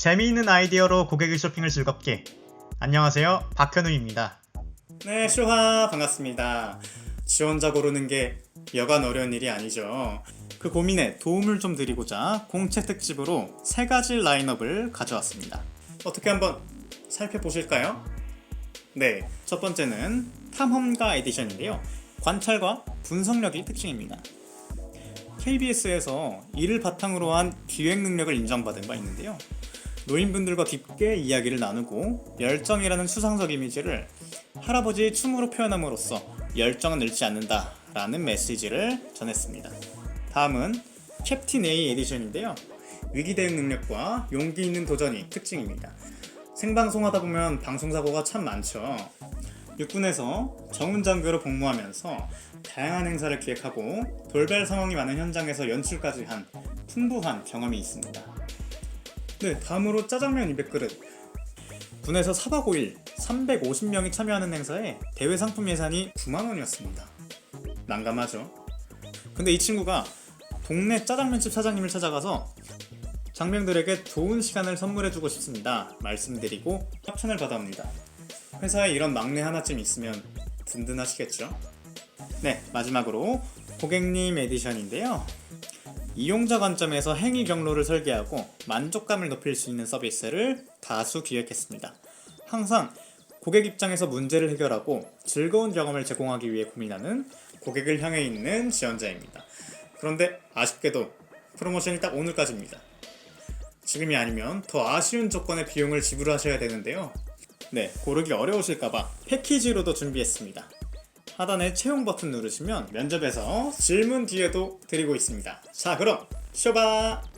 재미있는 아이디어로 고객의 쇼핑을 즐겁게. 안녕하세요. 박현우입니다. 네, 쇼하 반갑습니다. 지원자 고르는 게 여간 어려운 일이 아니죠. 그 고민에 도움을 좀 드리고자 공채 특집으로 세 가지 라인업을 가져왔습니다. 어떻게 한번 살펴보실까요? 네, 첫 번째는 탐험가 에디션인데요. 관찰과 분석력이 특징입니다. KBS에서 이를 바탕으로 한 기획 능력을 인정받은 바 있는데요. 노인분들과 깊게 이야기를 나누고 열정이라는 수상적 이미지를 할아버지의 춤으로 표현함으로써 열정은 잃지 않는다 라는 메시지를 전했습니다. 다음은 캡틴 A 에디션인데요. 위기 대응 능력과 용기 있는 도전이 특징입니다. 생방송하다 보면 방송사고가 참 많죠. 육군에서 정훈장교로 복무하면서 다양한 행사를 기획하고 돌발 상황이 많은 현장에서 연출까지 한 풍부한 경험이 있습니다. 네, 다음으로 짜장면 200그릇. 군에서 4박 5일 350명이 참여하는 행사에 대회 상품 예산이 9만 원이었습니다. 난감하죠. 근데 이 친구가 동네 짜장면집 사장님을 찾아가서 장병들에게 좋은 시간을 선물해주고 싶습니다. 말씀드리고 협찬을 받아옵니다. 회사에 이런 막내 하나쯤 있으면 든든하시겠죠? 네, 마지막으로 고객님 에디션인데요. 이용자 관점에서 행위 경로를 설계하고 만족감을 높일 수 있는 서비스를 다수 기획했습니다. 항상 고객 입장에서 문제를 해결하고 즐거운 경험을 제공하기 위해 고민하는 고객을 향해 있는 지원자입니다. 그런데 아쉽게도 프로모션이 딱 오늘까지입니다. 지금이 아니면 더 아쉬운 조건의 비용을 지불하셔야 되는데요. 네, 고르기 어려우실까봐 패키지로도 준비했습니다. 하단에 채용 버튼 누르시면 면접에서 질문 뒤에도 드리고 있습니다. 자, 그럼 쇼바!